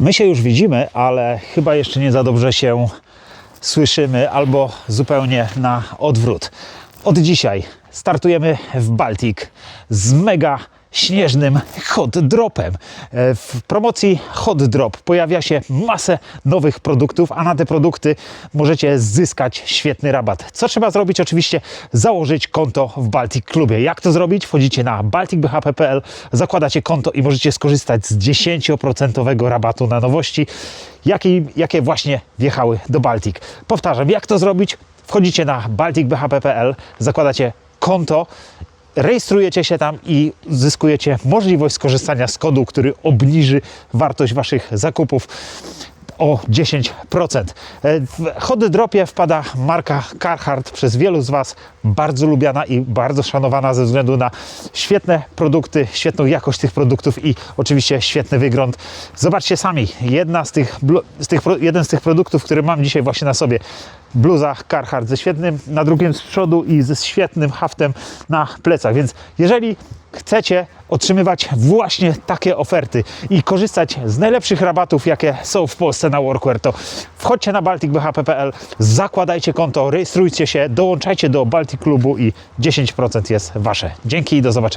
My się już widzimy, ale chyba jeszcze nie za dobrze się słyszymy, albo zupełnie na odwrót. Od dzisiaj startujemy w Baltic z mega śnieżnym hot dropem. E, W promocji hot drop pojawia się masę nowych produktów, a na te produkty możecie zyskać świetny rabat. Co trzeba zrobić? Oczywiście założyć konto w Baltic Klubie. Jak to zrobić? Wchodzicie na balticbhp.pl, zakładacie konto i możecie skorzystać z 10% rabatu na nowości, jakie, jakie właśnie wjechały do Baltic. Powtarzam, jak to zrobić? Wchodzicie na balticbhp.pl, zakładacie konto, rejestrujecie się tam i zyskujecie możliwość skorzystania z kodu, który obniży wartość Waszych zakupów o 10%. E, W hot dropie wpada marka Carhartt przez wielu z Was bardzo lubiana i bardzo szanowana ze względu na świetne produkty, świetną jakość tych produktów i oczywiście świetny wygląd. Zobaczcie sami, jedna z tych, z tych, jeden z tych produktów, który mam dzisiaj właśnie na sobie, bluza Carhartt ze świetnym nadrukiem z przodu i ze świetnym haftem na plecach, więc jeżeli chcecie otrzymywać właśnie takie oferty i korzystać z najlepszych rabatów, jakie są w Polsce na Workwear, to wchodźcie na balticbhp.pl, zakładajcie konto, rejestrujcie się, dołączajcie do Baltic Klubu i 10% jest Wasze. Dzięki i do zobaczenia.